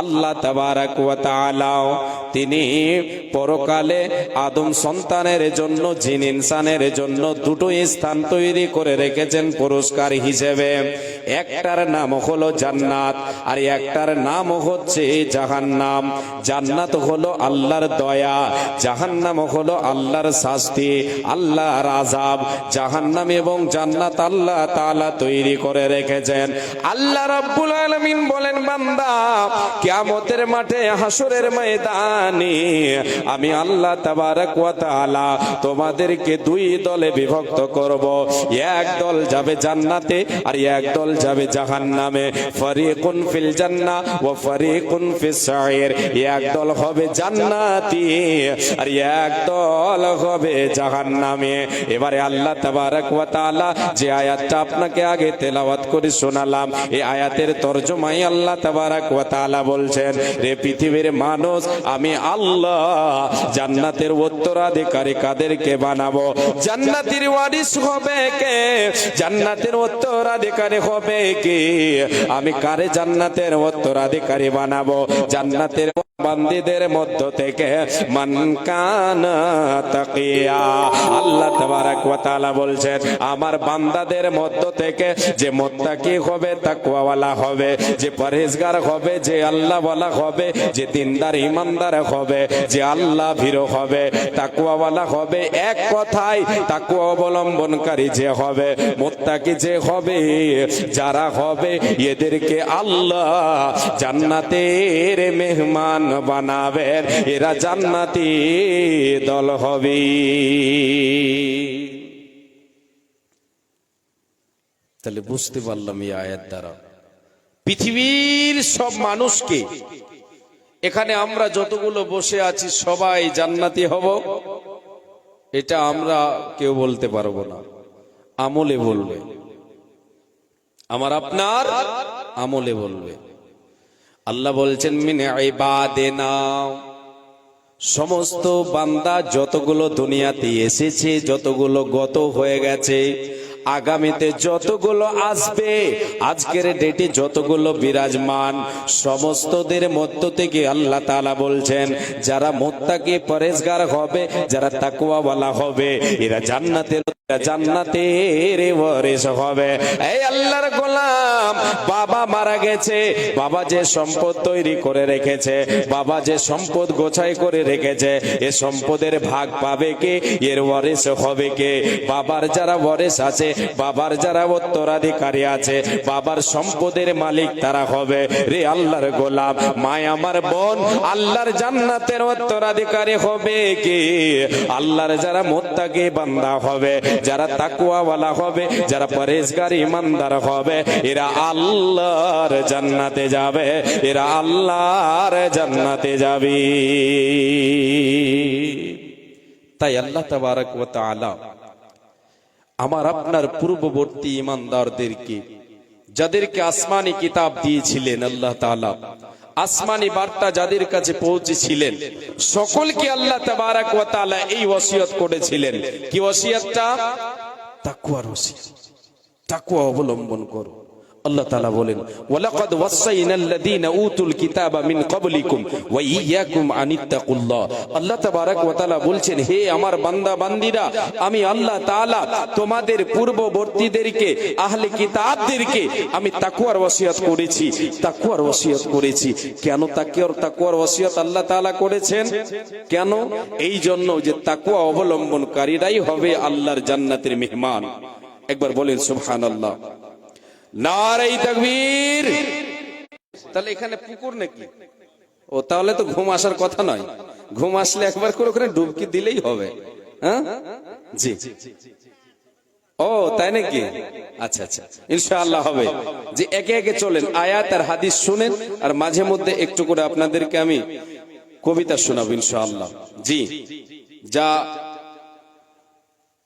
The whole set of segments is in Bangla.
আল্লাহ তাবারাক তিনি পরকালে আদম সন্তানের জন্য, জিন ইনসানের জন্য দুটো স্থান তৈরি করে রেখেছেন পুরস্কার হিসেবে। একটার নাম হলো জান্নাত, আর একটার নাম হচ্ছে জাহান্নাম। জান্নাত হলো আল্লাহর দয়া, জাহান্নাম হলো আল্লাহর শাস্তি, আল্লাহর আজাব জাহান্নাম এবং জান্নাত আল্লাহ তালা তৈরি করে রেখেছেন। আল্লাহ রাব্বুল আলমিন বলেন, বান্দা কিয়ামতের মাঠে হাসরের ময়দানে আমি আল্লাহ তাবারক তোমাদেরকে দুই দলে বিভক্ত করব। এক দল যাবে জান্নাতে আর এক দল যাবে জাহান্নামে। ফারিকুন ফিল জান্নাহ ওয়া ফারিকুন ফিস সাইর এক দল হবে জান্নাতি আর এক দল হবে জাহান্নামে। এবারে আল্লাহ তাবারক ওয়া যে আয়াতটা আপনাকে আগে তেলাওয়াত করে শোনালাম, এই আয়াতের তরজমাই আল্লাহ তাবারক ওয়া বলছেন, রে পৃথিবীর মানুষ, আমি আল্লাহ জান্নাতের উত্তরাধিকারী কাদেরকে বানাবো? জান্নাতের ওয়ারিস হবে কে? জান্নাতের উত্তরাধিকারী হবে কি? আমি কারে জান্নাতের উত্তরাধিকারী বানাবো? জান্নাতের বান্দিদের মধ্য থেকে মান কানা তাকিয়া। আল্লাহ তাবারাক ওয়া তাআলা বলছেন, আমার বান্দাদের মধ্য থেকে যে মুত্তাকি হবে, তাকওয়াওয়ালা হবে, যে পরহেজগার হবে, যে আল্লাহ ওয়ালা হবে, যে দিনদার ইমানদার হবে, যে আল্লাহ ভীরু হবে, তাকওয়াওয়ালা হবে, এক কথায় তাকওয়া অবলম্বনকারী যে হবে, মুত্তাকি যে হবে, যারা হবে, এদেরকে আল্লাহ জান্নাতের মেহমান বানাবেন, এরা জান্নাতি দল হবে। তাহলে বুঝতে পারলাম এই আয়াত দ্বারা। পৃথিবীর সব মানুষকে, এখানে আমরা যতগুলো বসে আছি, সবাই জান্নাতি হব। এটা আমরা কেউ বলতে পারব না, আমলে বলবে। আমার আপনার আমলে বলবে। আল্লাহ বলছেন মিনে ইবাদেনা। সমস্ত বান্দা যতগুলো দুনিয়াতে এসেছে যতগুলো গত হয়ে গেছে আগামীতে যতগুলো আসবে, আজকের ডেটে যতগুলো বিরাজমান, সমস্তদের মধ্য থেকে আল্লাহ তাআলা বলছেন, যারা মোত্তাকে পরেশগার হবে, যারা তাকুয়াওয়ালা হবে, এরা জান্নাতের জান্নাতের ওয়ারিস হবে। এই আল্লাহর গোলাম, বাবা মারা গেছে, বাবা যে সম্পদ তৈরি করে রেখেছে, বাবা যে সম্পদ গোছাই করে রেখেছে, এ সম্পদের ভাগ পাবে কে, এর ওয়ারিস হবে কে? বাবার যারা ওয়ারিস আছে বাবার যারা উত্তরাধিকারী আছে, বাবার সম্পদের মালিক তারা হবে। রে আল্লাহর গোলাম, মায় আমার বোন, আল্লাহর জান্নাতের উত্তরাধিকারী হবে কে? আল্লাহর যারা মোত্তাকে বান্দা হবে, যারা তাকুয়াওয়ালা হবে, যারা পরেশগার ইমানদার হবে, এরা আল্লাহর জান্নাতে যাবে, এরা আল্লাহর জান্নাতে যাবে। তাই আল্লাহ তাবারক ওয়া তাআলা আমার আপনার পূর্ববর্তী ইমানদারদেরকে, যাদেরকে আসমানি কিতাব দিয়েছিলেন আল্লাহ তালা আসমানি বার্তা যাদের কাছে পৌঁছেছিলেন, সকলকে আল্লাহ তাবারাক এই ওসিয়ত করেছিলেন। কি ওসিয়তটা তাকওয়ার ওসিয়ত তাকুয়া অবলম্বন করো। আল্লাহ তাআলা বলেন, ওয়ালাকাদ ওয়াসাইনাল্লাযীনা উতুল কিতাবা মিন ক্বাবলিকুম ওয়া ইয়্যাকুম আনিত্তাকুল্লাহ। আল্লাহ তাবারাক ওয়া তাআলা বলছেন, হে আমার বান্দা বান্দিরা, আমি আল্লাহ তাআলা তোমাদের পূর্ববর্তীদেরকে, আহলে কিতাবদেরকে আমি তাকওয়ার ওসিয়ত করেছি, তাকওয়ার ওসিয়ত করেছি। কেন তাকওয়ার তাকওয়ার ওসিয়ত আল্লাহ তাআলা করেছেন? কেন? এই জন্য যে তাকওয়া অবলম্বনকারীরাই হবে আল্লাহর জান্নাতের মেহমান। একবার বলেন, সুবহানাল্লাহ। নারাই তাকবীর। তাহলে এখানে পুকুর নাকি? ও, তাহলে তো ঘুম আসার কথা নয়। ঘুম আসলে একবার করে ওখানে ডুবকি দিলেই হবে। হ্যাঁ? জি। ও, তাই নাকি? আচ্ছা আচ্ছা। ইনশাআল্লাহ হবে। যে একে একে চলেন। আয়াত আর হাদিস শুনেন, আর মাঝে মধ্যে একটু করে আপনাদেরকে আমি কবিতা শোনাবো ইনশাআল্লাহ। জি। যা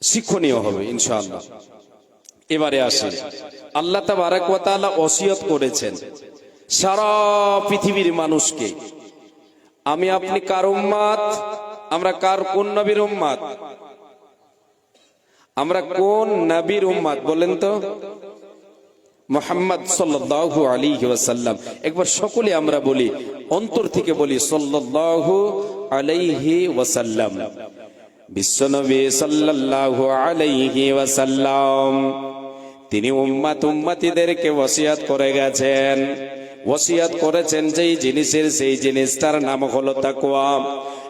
শিক্ষণীয় হবে ইনশাআল্লাহ। এবারে আসি। আল্লাহ তাবারাক ওয়া তাআলা ওসিয়ত করেছেন। সারা পৃথিবীর মানুষকে। আমি আপনি কার উম্মাত আমরা কার কোন নবীর উম্মাত আমরা কোন নবীর উম্মাত বলেন তো। মোহাম্মদ সাল্লাল্লাহু আলাইহি ওয়াসাল্লাম। একবার সকলে আমরা বলি, অন্তর থেকে বলি, সাল্লাল্লাহু আলাইহি ওয়াসাল্লাম। বিশ্বনবী সাল্লাল্লাহু আলাইহি ওয়াসাল্লাম। তিনি উম্মাত উম্মাতিদেরকে ওসিয়াত করে গেছেন। ওসিয়াত করেছেন যেই জিনিসের, সেই জিনিস তার নাম হলো তাকওয়া।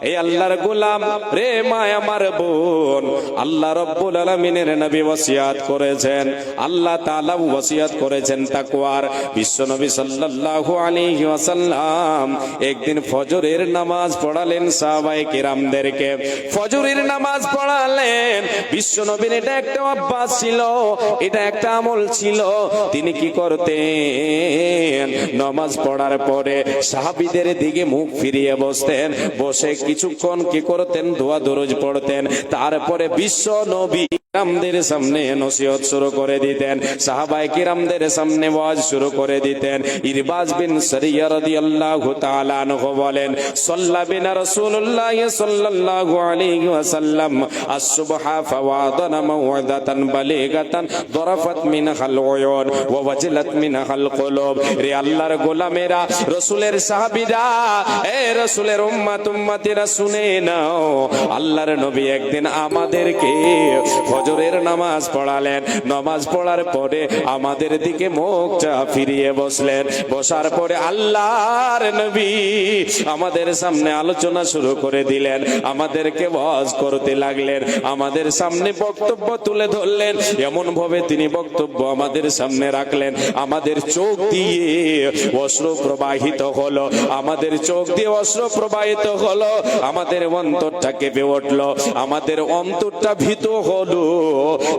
এই আল্লাহর গোলাম রে মা আমার বোন, আল্লাহ রব্বুল আলামিনের নবী ওসিয়াত করেছেন, আল্লাহ তাআলা ওসিয়াত করেছেন তাকওয়ার। বিশ্বনবী সাল্লাল্লাহু আলাইহি ওয়াসাল্লাম একদিন ফজরের নামাজ পড়ালেন সাহাবায়ে কিরামদেরকে। ফজরের নামাজ পড়ালেন, বিশ্বনবীর এটা একটা অভ্যাস ছিল, এটা একটা আমল ছিল, তিনি কি করতেন? নামাজ পড়ার পরে সাহাবীদের দিকে মুখ ফিরিয়ে বসতেন, বসে কিছুক্ষণ কি করতেন? দোয়া দরজ পড়তেন। তারপরে বিশ্ব নবী কিরামদের সামনে নসিহত শুরু করে দিতেন। সাহাবায়ে কিরামদের সামনে ওয়াজ শুরু করে দিতেন। ইরবাজ বিন সারিয়া রাদিয়াল্লাহু তাআলা আনহু বলেন, সাল্লা বিনা রাসূলুল্লাহ সাল্লাল্লাহু আলাইহি ওয়াসাল্লাম, আস-সুবহা ফাওয়াদানা বালিগাতান দরাফাত মিন মিনহাল উয়ুন ওয়া ওয়াজিলাত মিনহাল কুলুব। রে আল্লাহর গোলামেরা, রাসূলের সাহাবীরা, এ রাসূলের উম্মত, উম্মতিরা শুনে নাও, আল্লাহর নবী একদিন আমাদেরকে ফজরের নামাজ পড়ালেন। নামাজ পড়ার পরে আমাদের দিকে মুখটা ফিরিয়ে বসলেন। বসার পরে আল্লাহর নবী আমাদের সামনে আলোচনা শুরু করে দিলেন। আমাদেরকে ওয়াজ করতে লাগলেন। আমাদের সামনে বক্তব্য তুলে ধরলেন। এমন ভাবে তিনি বক্তব্য আমাদের সামনে রাখলেন। আমাদের চোখ দিয়ে অশ্রু প্রবাহিত হলো। আমাদের চোখ দিয়ে অশ্রু প্রবাহিত হলো। আমাদের অন্তরটা কেঁপে উঠল। আমাদের অন্তরটা ভীত হলো।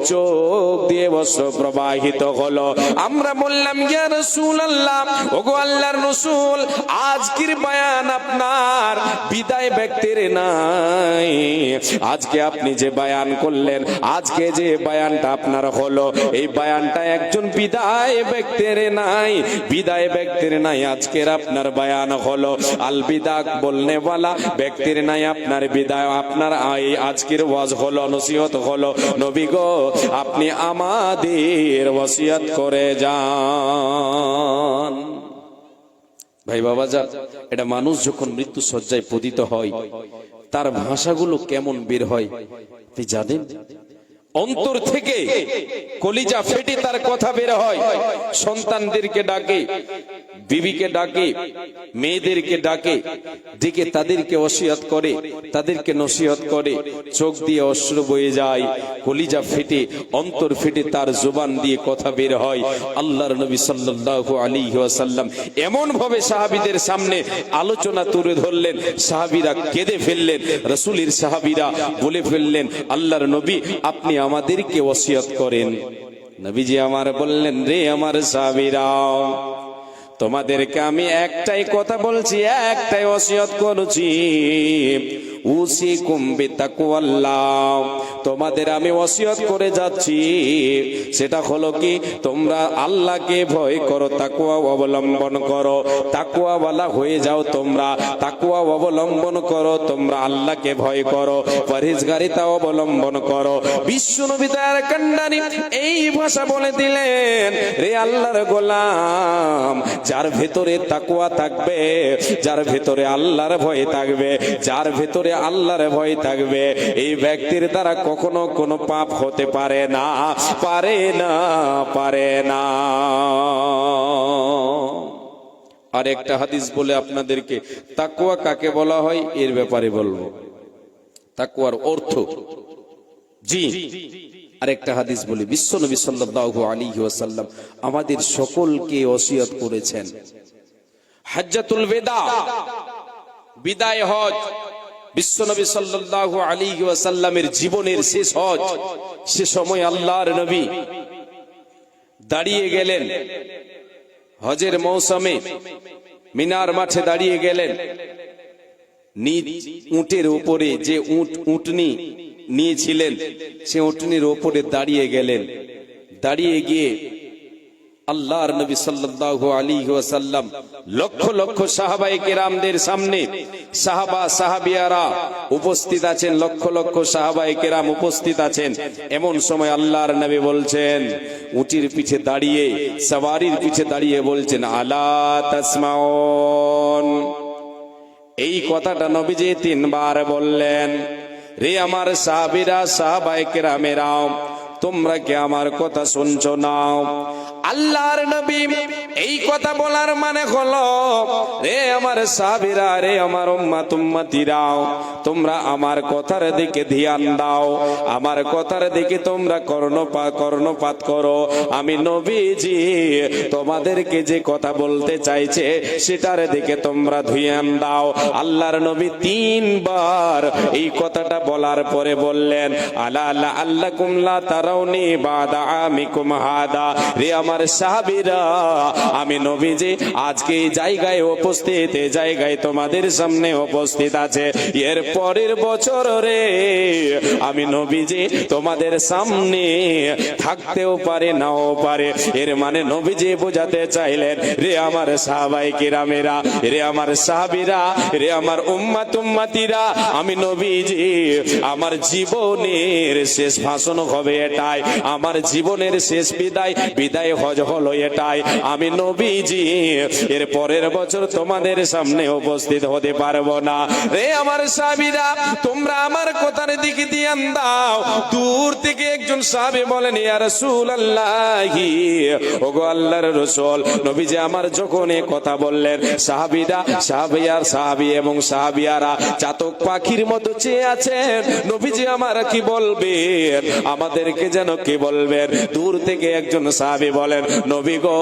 চোখ দিয়ে বস্ত্র প্রবাহিত হলো। আমরা বললাম, ইয়া রাসূলুল্লাহ, ওগো আল্লাহর রাসূল, আজকের বয়ান আপনার, বিদায় ব্যক্তির নাই। আজকে আপনি যে বয়ান করলেন, আজকে যে বয়ানটা আপনার হলো, এই বয়ানটা একজন বিদায় ব্যক্তির নাই। বিদায় ব্যক্তির নাই, আজকের আপনার বয়ান হলো। আল বিদাক বলনে ব্যক্তির নাই, আপনার বিদায়, আপনার আজকের ওয়াজ হলো, নসিহত হলো। নবী গো, আপনি আমাদের ওসিয়াত করে যান। ভাই বাবা যা, এটা মানুষ যখন মৃত্যু সজ্জায় পতিত হয়, তার ভাষাগুলো কেমন বের হয়, আপনি জানেন? অন্তর থেকে কলিজা ফেটে তার কথা বের হয়। সন্তানদেরকে ডাকে, বিবিকে ডাকে, মেয়েদেরকে ডাকে ডেকে তাদেরকে ওসিয়ত করে, তাদেরকে নসিহত করে, চোখ দিয়ে অশ্রু বয়ে যায়, কলিজা ফেটে, অন্তর ফেটে তার জোবান দিয়ে কথা বের হয়। আল্লাহর নবী সাল্লাল্লাহু আলাইহি ওয়াসাল্লাম এমন ভাবে সাহাবীদের সামনে আলোচনা তুলে ধরলেন। সাহাবীরা কেঁদে ফেললেন, রাসূলের সাহাবীরা বলে ফেললেন, আল্লাহর নবী, আপনি আমাদেরকে ওসিয়ত করেন। নবীজি আমার বললেন, রে আমার সাবিরাও তোমাদেরকে আমি একটাই কথা বলছি, একটাই ওসিয়ত করছি। উসি তোমাদের আমি ওসিয়ত করে যাচ্ছি। সেটা হলো কি, তোমরা আল্লাহকে ভয় করো তাকুয়া অবলম্বন করো। তাকুয়া ওয়ালা হয়ে যাও তোমরা তাকুয়া অবলম্বন করো, তোমরা আল্লাহকে ভয় করো, পরহেজগারিতা অবলম্বন করো। বিশ্ব তার কান্ডানি এই ভাষা বলে দিলেন, রে আল্লাহর গোলাম, যার ভেতরে তাকুয়া থাকবে, যার ভেতরে আল্লাহর ভয় থাকবে, যার ভেতরে আল্লাহর ভয় থাকবে। এই ব্যক্তির দ্বারা কখনো কোনো পাপ হতে পারে না পারে না পারে না। আর একটা হাদিস বলে আপনাদেরকে তাকুয়া কাকে বলা হয়? এর ব্যাপারে বলব। তাকুয়ার অর্থ জি আরেকটা হাদিস বলি, বিশ্ব নবী সাল্লাল্লাহু আলাইহি ওয়াসাল্লাম আমাদের সকলকে ওসিয়ত করেছেন। হজ্জাতুল বেদা, বিদায় হজ। বিশ্ব নবী সাল্লাল্লাহু আলাইহি ওয়াসাল্লামের জীবনের শেষ হজ, সে সময় আল্লাহর নবী দাঁড়িয়ে গেলেন। হজের মৌসুমে মিনার মাঠে দাঁড়িয়ে গেলেন। নিজ উটের উপরে যে উট, উটনি নিয়েছিলেন, সে উটনির ওপরে দাঁড়িয়ে গেলেন। দাঁড়িয়ে গিয়ে আল্লাহর নবী সাল্লাল্লাহু আলাইহি ওয়াসাল্লাম লক্ষ লক্ষ সাহাবায়ে কেরামদের সামনে সাহাবা, সাহাবিয়ারা উপস্থিত আছেন, লক্ষ লক্ষ সাহাবায়ে কেরাম উপস্থিত আছেন। এমন সময় আল্লাহর নবী বলছেন উটির পিছে দাঁড়িয়ে, সওয়ারির পিছে দাঁড়িয়ে বলছেন, আলা তাসমাউন। এই কথাটা নবীজি তিনবার বললেন, রে আমার সাহাবিরা, সাহাবায়ে কেরামেরাও, তোমরা কি আমার কথা শুনছো না? আল্লাহর নবী এই কথা বলার মানে হলো রে আমার সাবিরা রে আমার উম্মাত উম্মাতিরাও, তোমরা আমার কথার দিকে ধ্যান দাও। আমার কথার দিকে তোমরা কর্ণপাত কর্ণপাত করো। আমি নবীজি, তোমাদেরকে যে কথা বলতে চাইছে, সেটার দিকে তোমরা ধ্যান দাও। আল্লাহর নবী তিনবার এই কথাটা বলার পরে বললেন, আলা আল্লাহ আল্লাহ কুমলা তারাউনি বাদা আমিকুম হাদা। রে আমার সাহাবীরা আমি নবীজি, আজকে এই জায়গায় উপস্থিত, এই জায়গায় তোমাদের সামনে উপস্থিত আছে। এর পরের বছর রে, আমি নবীজি, তোমাদের সামনে থাকতেও পারে, নাও পারে। এর মানে নবীজি বোঝাতে চাইলেন, রে আমার সাহাবাই কিরামেরা, রে আমার সাহাবিরা, রে আমার উম্মাত উম্মাতিরা, আমি নবীজি, আমার জীবনের শেষ ভাষণ হবে এটাই, আমার জীবনের শেষ বিদায় বিদায় হজ হলো এটাই, আমি নবীজি, এর পরের বছর তোমাদের সামনে উপস্থিত হতে পারব না। রে আমার সাবিরা তোমরা আমার কথার দিকে দিয়ে দাও দূর থেকে একজন সাহাবি বলেন, ইয়া রাসূলুল্লাহি। ওগো আল্লাহর রাসূল, নবীজি আমার যখন এ কথা বললেন, সাহাবিরা, সাহাবিয়ার সাহাবি এবং সাহাবিয়ারা চাতক পাখির মতো চেয়ে আছেন। নবীজি আমার কি বলবেন? আমাদেরকে যেন কি বলবেন? দূর থেকে একজন সাহাবি বলেন, নবী গো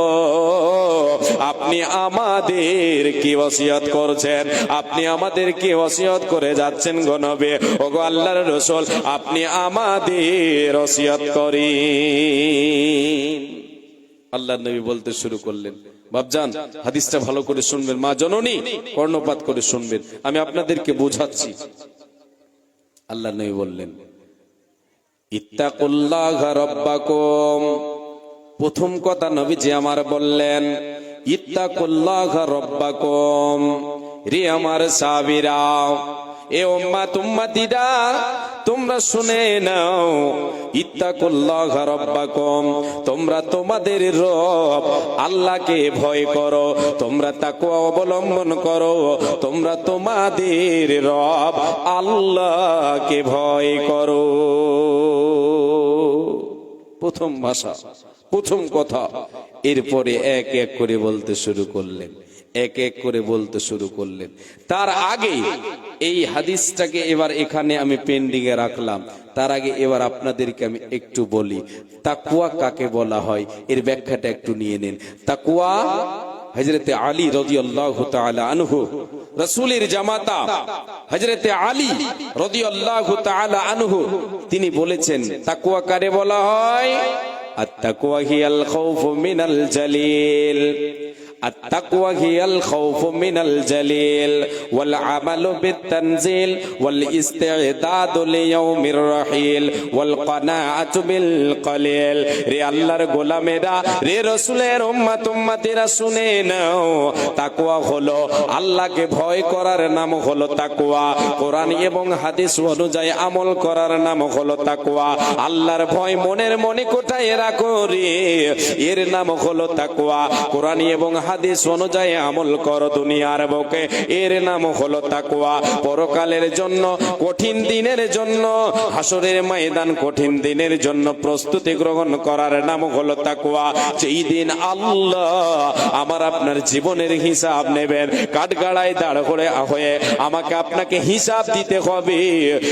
আপনি আমাদের কি ওসিয়ত করছেন, আপনি আমাদের কি ওসিয়ত করে যাচ্ছেন গো নবী। ওগো আল্লাহর রসুল, আপনি আমাদের ওসিয়ত করি আল্লাহ নবী বলতে শুরু করলেন বাবজান হাদিসটা ভালো করে শুনবেন, মা জননী, কর্ণপাত করে শুনবেন, আমি আপনাদেরকে বোঝাচ্ছি। আল্লাহ নবী বললেন, ইত্তাকুল্লাহ রব্বাকুম। প্রথম কথা নবীজি আমার বললেন, ইত্তাকুল্লাহ রব্বাকুম। রে আমার সাবিরা এ উম্মা তুম্মাতিরা তোমরা শুনে নাও, ইত্তাকুল্লাহ রব্বাকুম। তোমরা তোমাদের রব আল্লাহকে ভয় করো, তোমরা তাকওয়া অবলম্বন করো, তোমরা তোমাদের রব আল্লাহকে ভয় করো। প্রথম ভাষা। প্রথম কথা, এরপরে এক এক করে বলতে শুরু করলেন, এক এক করে বলতে শুরু করলেন। তার আগে এই হাদিসটাকে এবার এখানে আমি পেন্ডিং এ রাখলাম। তার আগে এবার আপনাদেরকে আমি একটু বলি তাকুয়া কাকে বলা হয়? এর ব্যাখ্যাটা একটু নিয়ে নেন। তাকুয়া হজরতে আলী রাদিয়াল্লাহু তাআলা আনহু, রাসূলের জামাতা হজরতে আলী রাদিয়াল্লাহু তাআলা আনহু, তিনি বলেছেন তাকুয়া কারে বলা হয়? التقوى هي الخوف من الجليل. التقوى هي الخوف من الجليل والعمل بالتنزيل والاستعداد ليوم الرحيل والقناعة بالقليل রে আল্লাহর গোলামেরা রে রসুলের উম্মাত উম্মাতিরা শুনে নাও তাকওয়া হলো আল্লাহকে ভয় করার নাম হলো তাকওয়া কোরআন এবং হাদিস অনুযায়ী আমল করার নাম হলো তাকওয়া আল্লাহর ভয় মনের মনে কোথায় রাখো রে এর নাম হলো তাকওয়া কোরআন এবং হাদিস অনুযায়ী আমল করো দুনিয়ার বুকে। এর নাম হলো তাকওয়া। পরকালের জন্য, কঠিন দিনের জন্য হাসরের ময়দান কঠিন দিনের জন্য প্রস্তুতি গ্রহণ করার নাম হলো তাকওয়া। যেই দিন আল্লাহ আমার আপনার জীবনের হিসাব নেবেন, কাঠগাড়ায় দাঁড় করে হয়ে আমাকে আপনাকে হিসাব দিতে হবে।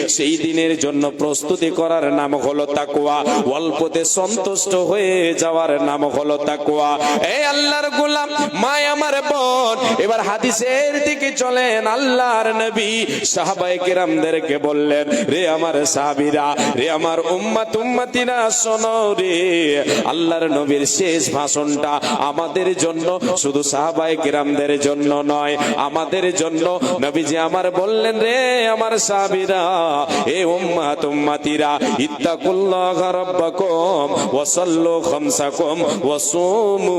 সেই দিনের জন্য প্রস্তুতি করার নাম হলো তাকওয়া। অল্পতে সন্তুষ্ট হয়ে যাওয়ার নাম হলো তাকওয়া। এই আল্লাহর গোলাম মায় আমার বোন। এবার হাদিসের দিকে চলেন, আল্লাহর নবী সাহাবায়ে কেরামদেরকে বললেন, রে আমার সাহাবীরা, রে আমার উম্মাত উম্মাতিনা, শোনো রে। আল্লাহর নবীর শেষ ভাষণটা আমাদের জন্য, শুধু সাহাবাই কেরামদের জন্য নয়, আমাদের জন্য। নবীজি আমার বললেন, রে আমার সাহাবীরা, এ উম্মাত উম্মাতিরা, ইত্তাকুল্লাহ রাব্বাকুম, ওয়া সাল্লু খামসাকুম, ওয়া সুমু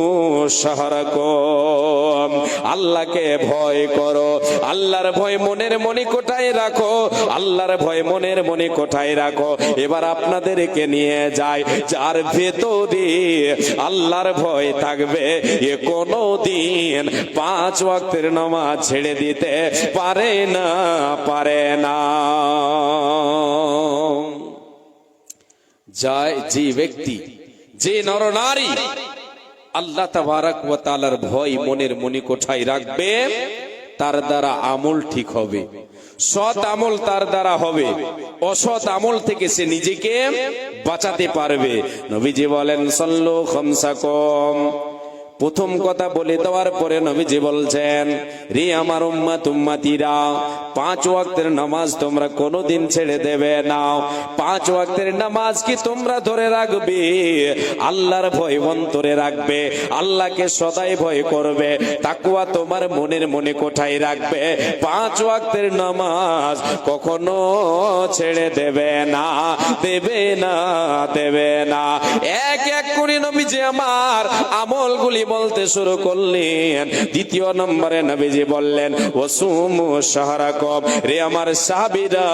শাহরাকুম। আল্লাহকে ভয় করো। আল্লাহর ভয় মনের মনে কোটায় রাখো। আল্লাহর ভয় মনের মনে কোঠায় রাখো। এবার আপনাদেরকে নিয়ে যায় যার ভেতরে আল্লাহর ভয় থাকবে, এ কোনো দিন পাঁচ ওয়াক্তের নামাজ ছেড়ে দিতে পারে না পারে না। যায় যে ব্যক্তি, যে নরনারী আল্লাহ তাবারাক ওয়া তাআলার ভয় মনের মনি কোঠায় রাখবে, তার দ্বারা আমল ঠিক হবে। সৎ আমল তার দ্বারা হবে। অসৎ আমল থেকে সে নিজেকে বাঁচাতে পারবে। নবীজি বলেন, সল্লু খমসাকম। প্রথম কথা বলে দেওয়ার পরে নবীজি বলছেন, রে আমার উম্মা তুম্মাতিরা পাঁচ ওয়াক্তের নামাজ তোমরা কোনোদিন ছেড়ে দেবে না। পাঁচ ওয়াক্তের নামাজ কি তোমরা ধরে রাখবে? আল্লাহর ভয় অন্তরে রাখবে। আল্লাহকে সদাই ভয় করবে। তাকুয়া তোমার মনের মনে কোঠায় রাখবে। পাঁচ ওয়াক্তের নামাজ কখনো ছেড়ে দেবে না দেবে না দেবে না। এক এক করে নবীজি আমার আমলগুলি বলতে শুরু করলেন। দ্বিতীয় নম্বরে নবীজি বললেন, ওসুম শাহরাকম রে আমার সাবিরা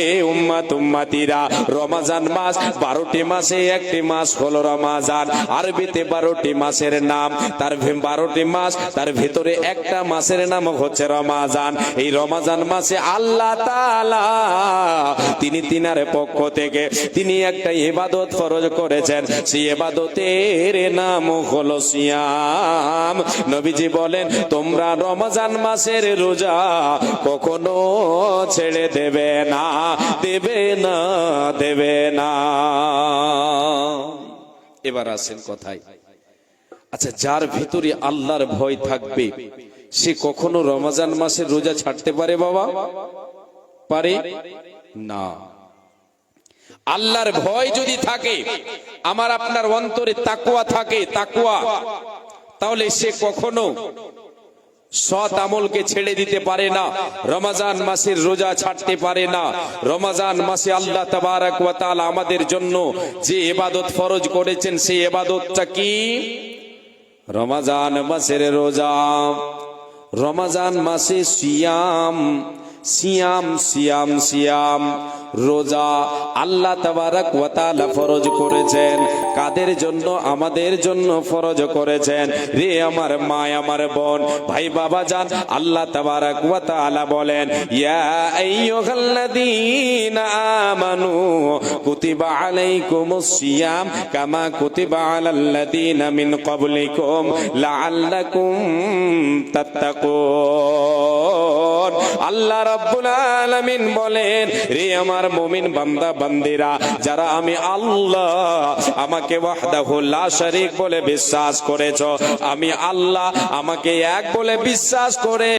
এ উম্মাত উম্মাতিরা, রমাজান মাস বারোটি মাসে একটি মাস হলো রমাজান। আরবিতে বারোটি মাসের নাম, তার বারোটি মাস, তার ভিতরে একটা মাসের নাম হচ্ছে রমাজান। এই রমাজান মাসে আল্লাহ তাআলা তিনি তিনার পক্ষ থেকে তিনি একটা ইবাদত ফরজ করেছেন। সেই ইবাদতের নাম হলো সিয়াম। নবীজি বলেন, তোমরা রমজান মাসের রোজা কখনো ছেড়ে দেবে না দেবে না দেবে না। এবার আসেন কথায়। আচ্ছা যার ভিতরে আল্লাহর ভয় থাকবে, সে কখনো রমজান মাসের রোজা ছাড়তে পারে বাবা? পারে? না। আল্লাহর ভয় যদি থাকে, আমার আপনার অন্তরে তাকুয়া থাকে তাকুয়া তাহলে সে কখনো সৎ আমলকে ছেড়ে দিতে পারে না, রমাজান মাসের রোজা ছাড়তে পারে না। রমাজান মাসে আল্লাহ আমাদের জন্য যে ইবাদত ফরজ করেছেন, সেই ইবাদতটা কি? রমাজান মাসের রোজা, রমাজান মাসে সিয়াম সিয়াম সিয়াম সিয়াম। রোজা আল্লাহ তাবারাক ওয়া তাআলা ফরজ করেছেন, কাদের জন্য? আমাদের জন্য ফরজ করেছেন। রে আমার মা, আমার বোন, ভাই, বাবা, জান, আল্লাহ তাবারাক ওয়া তাআলা বলেন, ইয়া আইয়ুহাল্লাযীনা আমানু কুতিবা আলাইকুমুস সিয়াম কামা কুতিবা আলাল্লাযীনা মিন ক্বাবলিকুম লাআল্লাকুম তাত্তাকুন। আল্লাহ রাব্বুল আলামিন বলেন, রে আমার মুমিন বান্দা, বান্দিরা, যারা আমি আল্লাহ আমাকে ওয়াহদাহু লা শারীক বলে বিশ্বাস করেছ, আমি আল্লাহ আমাকে এক বলে বিশ্বাস করে